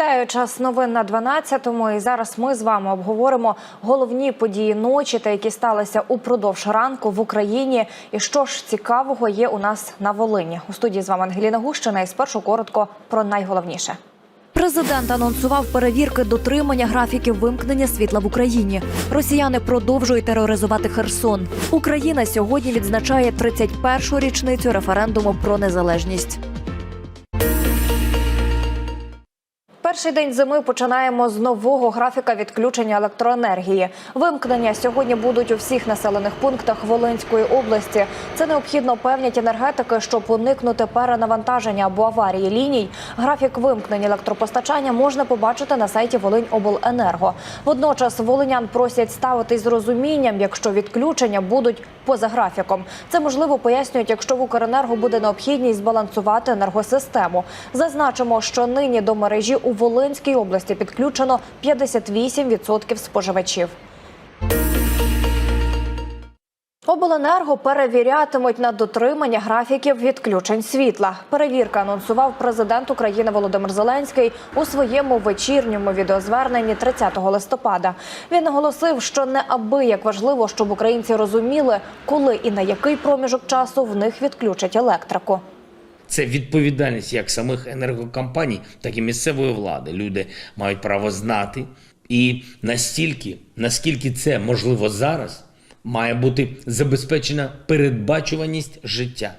Вітаю час новин на 12-му. І зараз ми з вами обговоримо головні події ночі, та які сталися упродовж ранку в Україні. І що ж цікавого є у нас на Волині. У студії з вами Ангеліна Гущина. І спершу коротко про найголовніше. Президент анонсував перевірки дотримання графіків вимкнення світла в Україні. Росіяни продовжують тероризувати Херсон. Україна сьогодні відзначає 31-шу річницю референдуму про незалежність. Перший день зими починаємо з нового графіка відключення електроенергії. Вимкнення сьогодні будуть у всіх населених пунктах Волинської області. Це необхідно певнять енергетики, щоб уникнути перенавантаження або аварії ліній. Графік вимкнення електропостачання можна побачити на сайті Волиньобленерго. Водночас волинян просять ставитись з розумінням, якщо відключення будуть поза графіком. Це можливо пояснюють, якщо в Укренерго буде необхідність збалансувати енергосистему. Зазначимо, що нині до мережі у Волинській області підключено 58% споживачів. Обленерго перевірятимуть на дотримання графіків відключень світла. Перевірка анонсував президент України Володимир Зеленський у своєму вечірньому відеозверненні 30 листопада. Він наголосив, що неабияк важливо, щоб українці розуміли, коли і на який проміжок часу в них відключать електрику. Це відповідальність як самих енергокомпаній, так і місцевої влади. Люди мають право знати. І настільки, наскільки це можливо зараз, має бути забезпечена передбачуваність життя.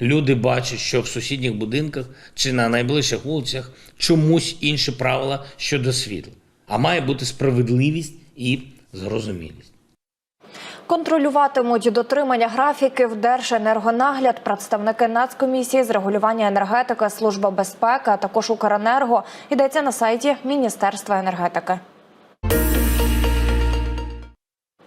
Люди бачать, що в сусідніх будинках чи на найближчих вулицях чомусь інші правила щодо світла, а має бути справедливість і зрозумілість. Контролюватимуть дотримання графіків Держенергонагляд, представники Нацкомісії з регулювання енергетики, служба безпеки, а також Укренерго. Йдеться на сайті Міністерства енергетики.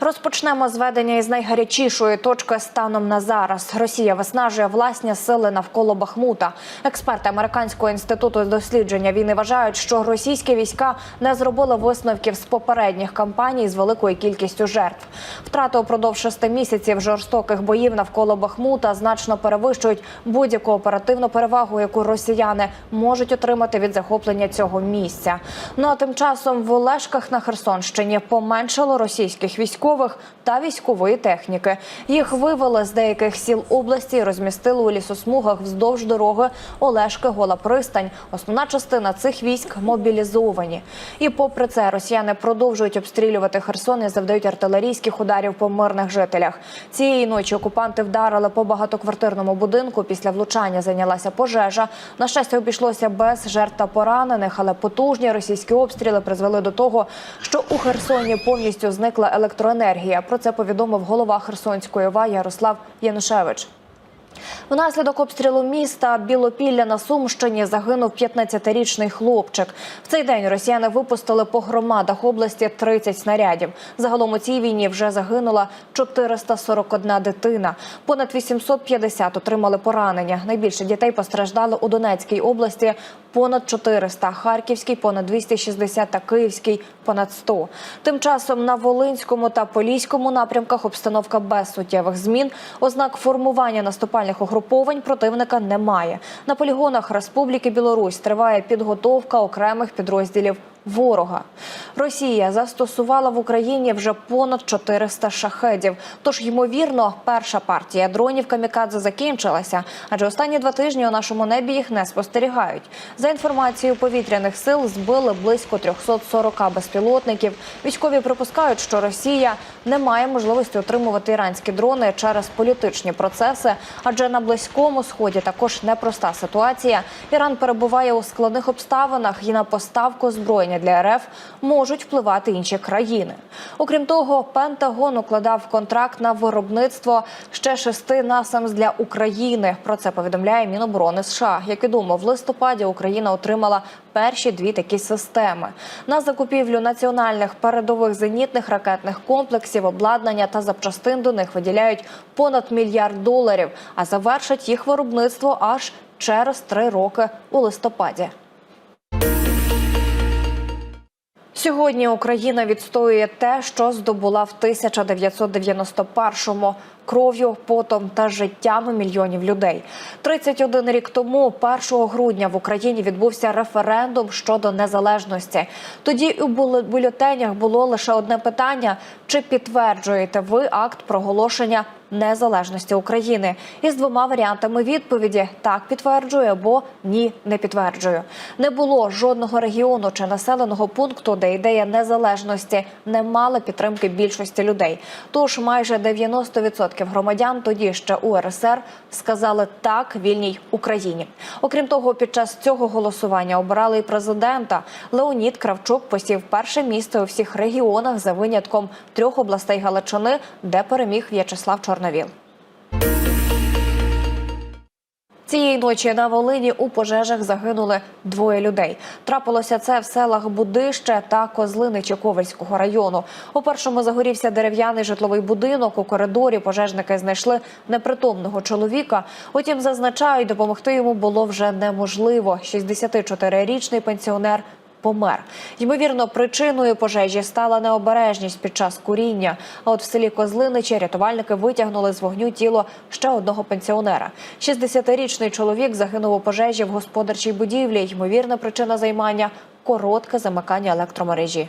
Розпочнемо зведення із найгарячішої точки станом на зараз. Росія виснажує власні сили навколо Бахмута. Експерти американського інституту дослідження війни вважають, що російські війська не зробили висновків з попередніх кампаній з великою кількістю жертв. Втрати упродовж шести місяців жорстоких боїв навколо Бахмута значно перевищують будь-яку оперативну перевагу, яку росіяни можуть отримати від захоплення цього місця. Ну а тим часом в Олешках на Херсонщині поменшало російських військових та військової техніки. Їх вивели з деяких сіл області розмістили у лісосмугах вздовж дороги Олешки Гола Пристань. Основна частина цих військ мобілізовані. І попри це, росіяни продовжують обстрілювати Херсон і завдають артилерійських ударів по мирних жителях. Цієї ночі окупанти вдарили по багатоквартирному будинку. Після влучання зайнялася пожежа. На щастя, обійшлося без жертв та поранених, але потужні російські обстріли призвели до того, що у Херсоні повністю зникла електроенергія. Про це повідомив голова Херсонської ОВА Ярослав Янушевич. Внаслідок обстрілу міста Білопілля на Сумщині загинув 15-річний хлопчик. В цей день росіяни випустили по громадах області 30 снарядів. Загалом у цій війні вже загинула 441 дитина. Понад 850 отримали поранення. Найбільше дітей постраждали у Донецькій області понад 400, Харківській понад 260 та Київській понад 100. Тим часом на Волинському та Поліському напрямках обстановка без суттєвих змін. Ознак формування наступальних угруповань противника немає. На полігонах Республіки Білорусь триває підготовка окремих підрозділів ворога. Росія застосувала в Україні вже понад 400 шахедів. Тож, ймовірно, перша партія дронів камікадзе закінчилася, адже останні два тижні у нашому небі їх не спостерігають. За інформацією повітряних сил, збили близько 340 безпілотників. Військові припускають, що Росія не має можливості отримувати іранські дрони через політичні процеси, адже на близькому сході також непроста ситуація. Іран перебуває у складних обставинах і на поставку озброєння для РФ можуть впливати інші країни. Окрім того, Пентагон укладав контракт на виробництво ще шести насамс для України. Про це повідомляє Міноборони США. Як відомо, в листопаді Україна отримала перші дві такі системи на закупівлю національних передових зенітних ракетних комплексів, обладнання та запчастин до них виділяють понад мільярд доларів, а завершать їх виробництво аж через три роки у листопаді. Сьогодні Україна відстоює те, що здобула в 1991-му. Кров'ю, потом та життями мільйонів людей. 31 рік тому, 1 грудня, в Україні відбувся референдум щодо незалежності. Тоді у бюлетенях було лише одне питання: чи підтверджуєте ви акт проголошення незалежності України із двома варіантами відповіді: так підтверджую або ні, не підтверджую. Не було жодного регіону чи населеного пункту, де ідея незалежності не мала підтримки більшості людей. Тож майже 90% громадян тоді ще УРСР сказали так вільній Україні. Окрім того, під час цього голосування обирали і президента. Леонід Кравчук посів перше місце у всіх регіонах за винятком трьох областей Галичини, де переміг В'ячеслав Чорновіл. Цієї ночі на Волині у пожежах загинули двоє людей. Трапилося це в селах Будище та Козлини Чековельського району. У першому загорівся дерев'яний житловий будинок. У коридорі пожежники знайшли непритомного чоловіка. Утім, зазначають, допомогти йому було вже неможливо. 64-річний пенсіонер помер. Ймовірно, причиною пожежі стала необережність під час куріння. А от в селі Козлиничі рятувальники витягнули з вогню тіло ще одного пенсіонера. 60-річний чоловік загинув у пожежі в господарчій будівлі. Ймовірна причина займання коротке замикання електромережі.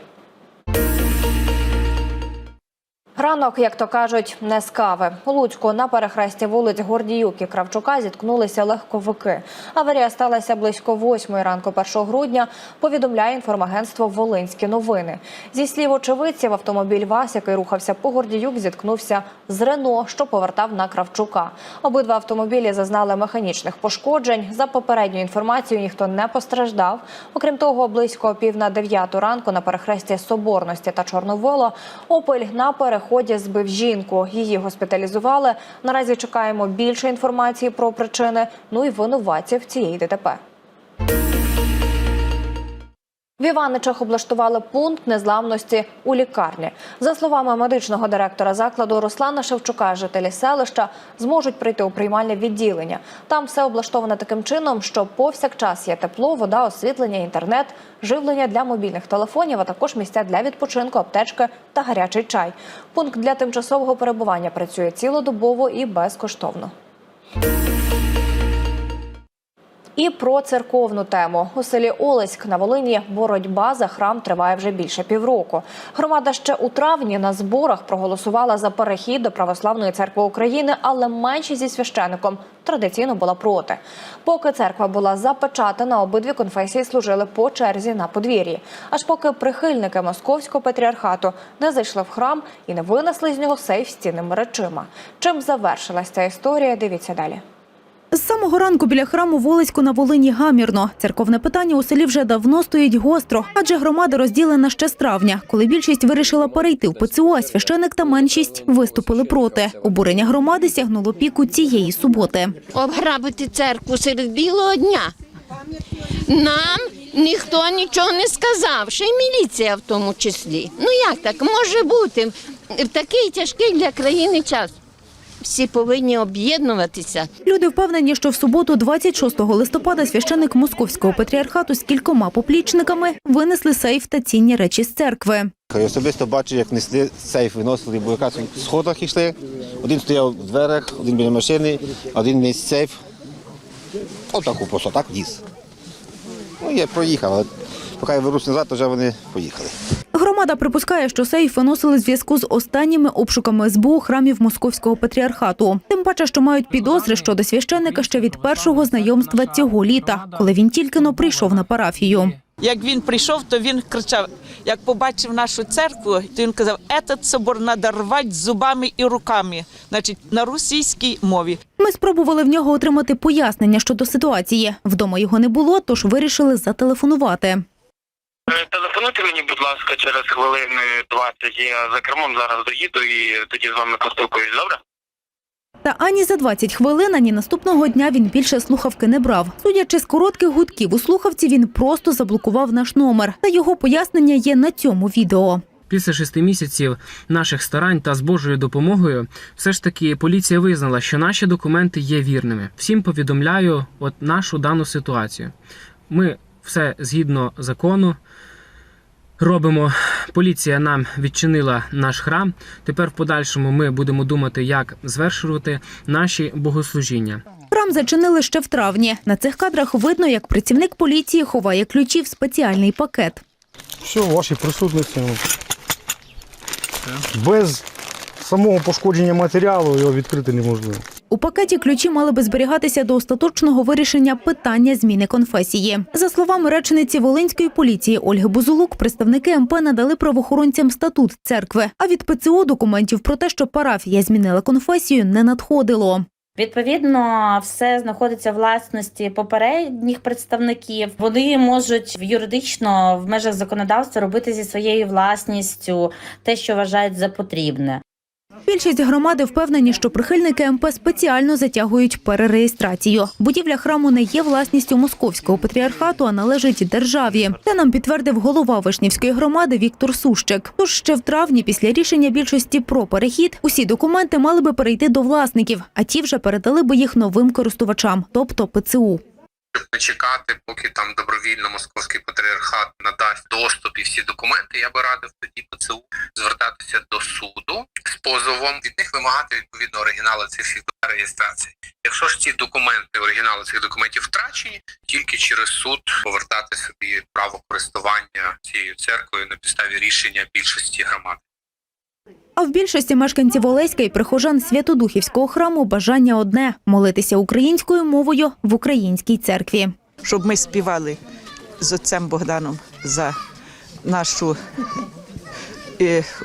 Ранок, як то кажуть, не з кави. У Луцьку на перехресті вулиць Гордіюк і Кравчука зіткнулися легковики. Аварія сталася близько восьмої ранку 1 грудня. Повідомляє інформагентство Волинські новини. Зі слів очевидців, автомобіль ВАЗ, який рухався по Гордіюк, зіткнувся з Рено, що повертав на Кравчука. Обидва автомобілі зазнали механічних пошкоджень. За попередньою інформацією, ніхто не постраждав. Окрім того, близько пів на дев'яту ранку на перехресті Соборності та Чорноволо Опель на переході збив жінку. Її госпіталізували. Наразі чекаємо більше інформації про причини. Ну і винуватців цієї ДТП. В Іваничах облаштували пункт незламності у лікарні. За словами медичного директора закладу Руслана Шевчука, жителі селища зможуть прийти у приймальне відділення. Там все облаштовано таким чином, що повсякчас є тепло, вода, освітлення, інтернет, живлення для мобільних телефонів, а також місця для відпочинку, аптечки та гарячий чай. Пункт для тимчасового перебування працює цілодобово і безкоштовно. І про церковну тему у селі Олеськ на Волині боротьба за храм триває вже більше півроку. Громада ще у травні на зборах проголосувала за перехід до православної церкви України, але меншість зі священником традиційно була проти. Поки церква була запечатана, обидві конфесії служили по черзі на подвір'ї. Аж поки прихильники московського патріархату не зайшли в храм і не винесли з нього сейф з цінними речима. Чим завершилась ця історія? Дивіться далі. З самого ранку біля храму Волицьку на Волині гамірно. Церковне питання у селі вже давно стоїть гостро, адже громада розділена ще з травня, коли більшість вирішила перейти в ПЦУ, а священик та меншість виступили проти. Обурення громади сягнуло піку цієї суботи. обграбити церкву серед білого дня. Нам ніхто нічого не сказав, ще й міліція в тому числі. Ну як так може бути в такий тяжкий для країни час? Всі повинні об'єднуватися. Люди впевнені, що в суботу, 26 листопада, священик московського патріархату з кількома поплічниками винесли сейф та цінні речі з церкви. Я особисто бачив, як несли сейф, виносили, бо якраз в сходах йшли. Один стояв в дверях, один біля машини, один ніс сейф. Отаку просто так віз. Ну, я проїхав, але поки я вернусь назад, то вже вони поїхали. Громада припускає, що сейф виносили в зв'язку з останніми обшуками СБУ храмів московського патріархату. Тим паче, що мають підозри щодо священника ще від першого знайомства цього літа, коли він тільки но прийшов на парафію. Як він прийшов, то він кричав, як побачив нашу церкву, то він казав, «Этот собор треба рвати зубами і руками, значить, на російській мові. Ми спробували в нього отримати пояснення щодо ситуації. Вдома його не було, тож вирішили зателефонувати. Е, Телефонуйте мені, будь ласка, через хвилини 20. Я за кермом зараз доїду і тоді з вами поспілкуюсь, добре? Та ані за 20 хвилин, ані наступного дня він більше слухавки не брав. Судячи з коротких гудків у слухавці, він просто заблокував наш номер. Та його пояснення є на цьому відео. Після шести місяців наших старань та з Божою допомогою, все ж таки поліція визнала, що наші документи є вірними. Всім повідомляю от нашу дану ситуацію. Ми все згідно закону робимо. Поліція нам відчинила наш храм. Тепер в подальшому ми будемо думати, як звершувати наші богослужіння. Храм зачинили ще в травні. На цих кадрах видно, як працівник поліції ховає ключі в спеціальний пакет. Все, в вашій присутності. Без самого пошкодження матеріалу його відкрити неможливо. У пакеті ключі мали би зберігатися до остаточного вирішення питання зміни конфесії. За словами речениці Волинської поліції Ольги Бузулук, представники МП надали правоохоронцям статут церкви. А від ПЦО документів про те, що парафія змінила конфесію, не надходило. Відповідно, все знаходиться в власності попередніх представників. Вони можуть юридично в межах законодавства робити зі своєю власністю те, що вважають за потрібне. Більшість громади впевнені, що прихильники МП спеціально затягують перереєстрацію. Будівля храму не є власністю московського патріархату, а належить державі. Це нам підтвердив голова Вишнівської громади Віктор Сущик. Тож ще в травні, після рішення більшості про перехід, усі документи мали би перейти до власників, а ті вже передали би їх новим користувачам, тобто ПЦУ. Чекати, поки там добровільно московський патріархат надасть доступ і всі документи. Я би радив тоді ПЦУ звертатися до суду з позовом. Від них вимагати відповідно оригінали цих всіх реєстрацій. Якщо ж ці документи, оригінали цих документів втрачені, тільки через суд повертати собі право користування цією церквою на підставі рішення більшості громад. А в більшості мешканців Олеська і прихожан Святодухівського храму бажання одне – молитися українською мовою в українській церкві. щоб ми співали з отцем Богданом за нашу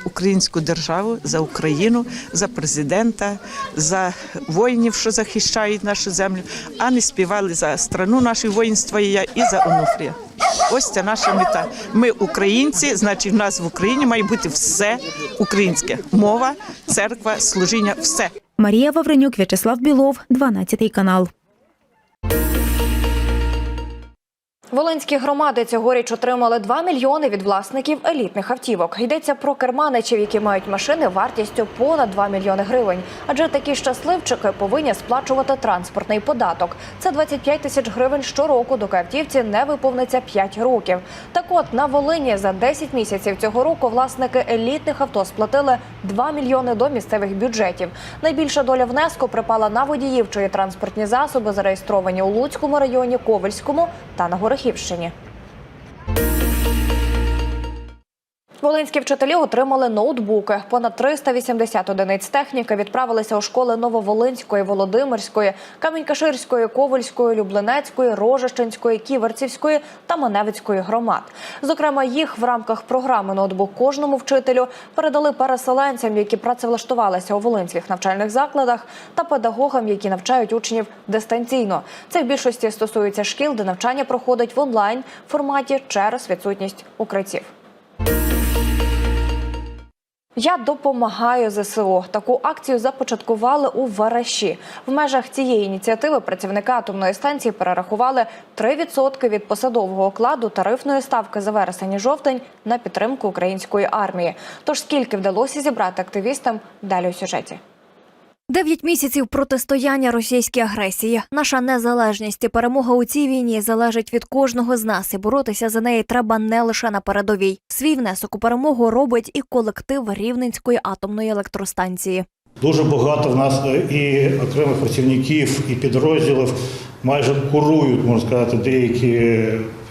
українську державу, за Україну, за президента, за воїнів, що захищають нашу землю, а не співали за страну нашої воїнства і я і за Онуфрія. Ось це наша мета. Ми українці, значить, в нас в Україні має бути все українське: мова, церква, служіння, все. Марія Вавренюк, В'ячеслав Білов, 12 канал. Волинські громади цьогоріч отримали 2 мільйони від власників елітних автівок. Йдеться про керманичів, які мають машини вартістю понад 2 мільйони гривень. Адже такі щасливчики повинні сплачувати транспортний податок. Це 25 тисяч гривень щороку, доки автівці не виповниться 5 років. Так от на Волині за 10 місяців цього року власники елітних авто сплатили 2 мільйони до місцевих бюджетів. Найбільша доля внеску припала на водіїв, чиї транспортні засоби зареєстровані у Луцькому районі, Ковельському та на Горохівщині. Волинські вчителі отримали ноутбуки. Понад 380 одиниць техніки відправилися у школи Нововолинської, Володимирської, Камінь-Каширської, Ковальської, Люблинецької, Рожищенської, Ківерцівської та Маневицької громад. Зокрема, їх в рамках програми ноутбук кожному вчителю передали переселенцям, які працевлаштувалися у волинських навчальних закладах, та педагогам, які навчають учнів дистанційно. Це в більшості стосується шкіл, де навчання проходить в онлайн форматі через відсутність укриттів. Я допомагаю ЗСУ. Таку акцію започаткували у Вараші. В межах цієї ініціативи працівники атомної станції перерахували 3% від посадового окладу тарифної ставки за вересень і жовтень на підтримку української армії. Тож скільки вдалося зібрати активістам далі у сюжеті. Дев'ять місяців протистояння російській агресії. Наша незалежність і перемога у цій війні залежить від кожного з нас, і боротися за неї треба не лише на передовій. Свій внесок у перемогу робить і колектив Рівненської атомної електростанції. Дуже багато в нас е, і окремих працівників, і підрозділів майже курують, можна сказати, деякі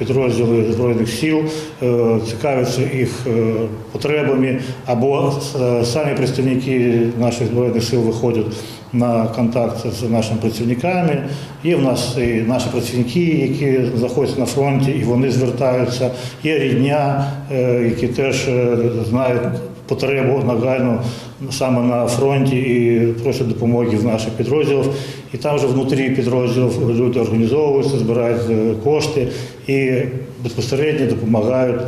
підрозділи Збройних сил, е, цікавляться їх е, потребами, або е, самі представники наших Збройних сил виходять на контакт з нашими працівниками. Є в нас і наші працівники, які знаходяться на фронті, і вони звертаються. Є рідня, які теж знають потребу нагальну саме на фронті і просять допомоги в наших підрозділів. І там вже внутрі підрозділів люди організовуються, збирають е, кошти і безпосередньо допомагають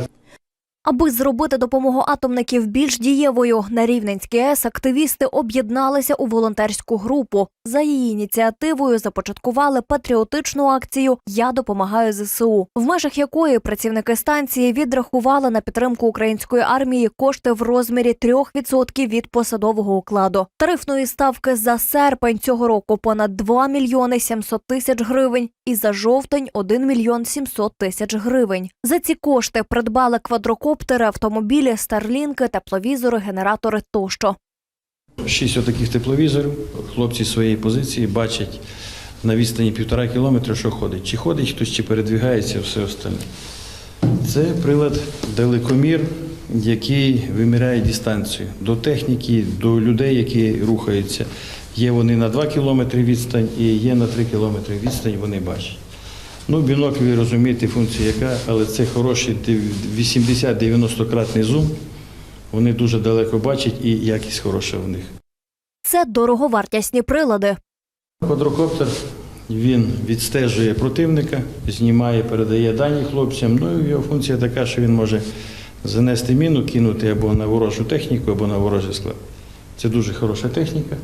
Аби зробити допомогу атомників більш дієвою на Рівненській АЕС, активісти об'єдналися у волонтерську групу. За її ініціативою започаткували патріотичну акцію Я допомагаю ЗСУ, в межах якої працівники станції відрахували на підтримку української армії кошти в розмірі 3% від посадового укладу. Тарифної ставки за серпень цього року понад 2 мільйони 700 тисяч гривень, і за жовтень 1 мільйон 700 тисяч гривень. За ці кошти придбали квадрокоптер квадрокоптери, автомобілі, старлінки, тепловізори, генератори тощо. Шість отаких тепловізорів. Хлопці своєї позиції бачать на відстані півтора кілометра, що ходить. Чи ходить хтось, чи передвігається, все остальне. Це прилад далекомір, який виміряє дистанцію до техніки, до людей, які рухаються. Є вони на 2 кілометри відстань і є на 3 кілометри відстань, вони бачать. Ну, бінокль, ви розумієте, функція яка, але це хороший 80-90 кратний зум. Вони дуже далеко бачать і якість хороша в них. Це дороговартісні прилади. Квадрокоптер він відстежує противника, знімає, передає дані хлопцям. Ну і його функція така, що він може занести міну, кинути або на ворожу техніку, або на ворожий склад. Це дуже хороша техніка.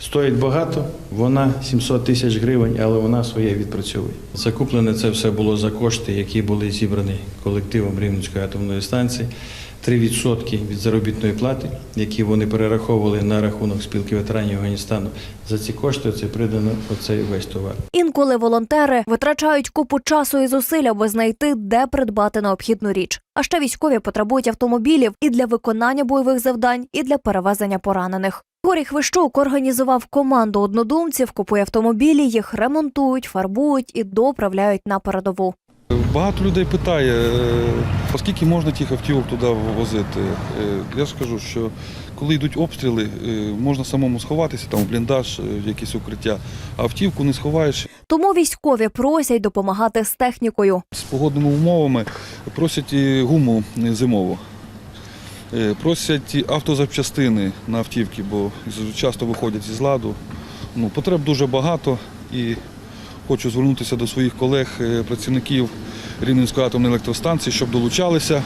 Стоїть багато, вона 700 тисяч гривень, але вона своє відпрацьовує. Закуплене це все було за кошти, які були зібрані колективом Рівненської атомної станції. 3% від заробітної плати, які вони перераховували на рахунок спілки ветеранів Афганістану. За ці кошти це придано оцей весь товар. Інколи волонтери витрачають купу часу і зусиль, аби знайти, де придбати необхідну річ. А ще військові потребують автомобілів і для виконання бойових завдань, і для перевезення поранених. Горій Хвищук організував команду однодумців, купує автомобілі, їх ремонтують, фарбують і доправляють на передову. Багато людей питає, е, оскільки можна тих автівок туди возити. Е, Я ж кажу, що коли йдуть обстріли, е, можна самому сховатися, там в бліндаж, в якесь укриття, а автівку не сховаєш. Тому військові просять допомагати з технікою. З погодними умовами просять і гуму зимову. Е, Просять автозапчастини на автівки, бо часто виходять із ладу. Ну, потреб дуже багато і хочу звернутися до своїх колег, е, працівників Рівненської атомної електростанції, щоб долучалися.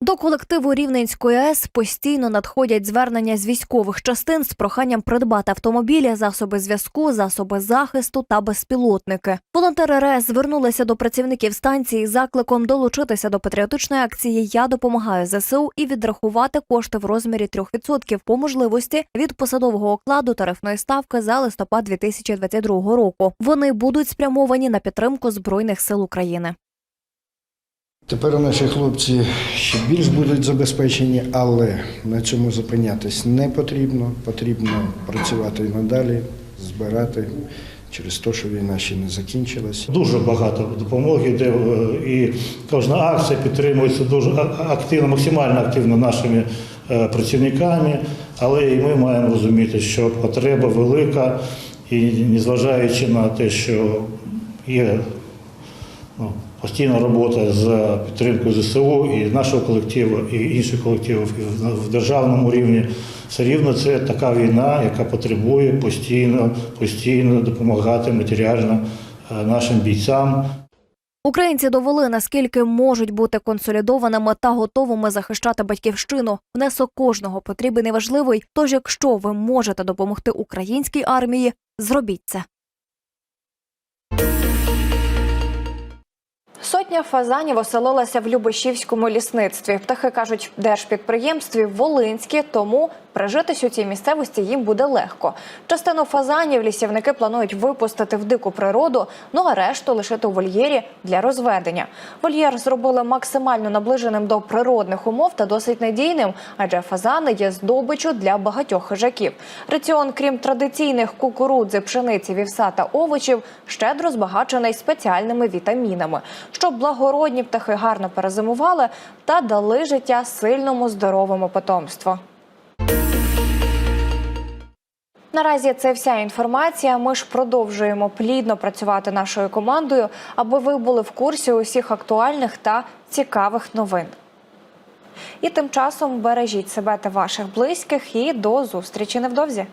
До колективу Рівненської АЕС постійно надходять звернення з військових частин з проханням придбати автомобілі, засоби зв'язку, засоби захисту та безпілотники. Волонтери РЕС звернулися до працівників станції з закликом долучитися до патріотичної акції Я допомагаю ЗСУ і відрахувати кошти в розмірі 3% по можливості від посадового окладу тарифної ставки за листопад 2022 року. Вони будуть спрямовані на підтримку збройних сил України. Тепер наші хлопці ще більш будуть забезпечені, але на цьому зупинятись не потрібно. Потрібно працювати і надалі, збирати через те, що війна ще не закінчилась. Дуже багато допомоги, де е, і кожна акція підтримується дуже активно, максимально активно нашими е, працівниками, але і ми маємо розуміти, що потреба велика, і незважаючи на те, що є ну, постійна робота з підтримкою ЗСУ і нашого колективу, і інших колективів і в- державному рівні. Все рівно це така війна, яка потребує постійно, постійно допомагати матеріально е, нашим бійцям. Українці довели, наскільки можуть бути консолідованими та готовими захищати батьківщину. Внесок кожного потрібен і важливий. Тож, якщо ви можете допомогти українській армії, зробіть це. сотні. Сотня фазанів оселилася в Любешівському лісництві. Птахи кажуть, держпідприємстві Волинські, тому прижитись у цій місцевості їм буде легко. Частину фазанів лісівники планують випустити в дику природу, ну а решту лишити у вольєрі для розведення. Вольєр зробили максимально наближеним до природних умов та досить надійним, адже фазани є здобичу для багатьох хижаків. Раціон, крім традиційних кукурудзи, пшениці, вівса та овочів, щедро збагачений спеціальними вітамінами, щоб благородні птахи гарно перезимували та дали життя сильному здоровому потомству. Наразі це вся інформація. Ми ж продовжуємо плідно працювати нашою командою, аби ви були в курсі усіх актуальних та цікавих новин. І тим часом бережіть себе та ваших близьких і до зустрічі невдовзі.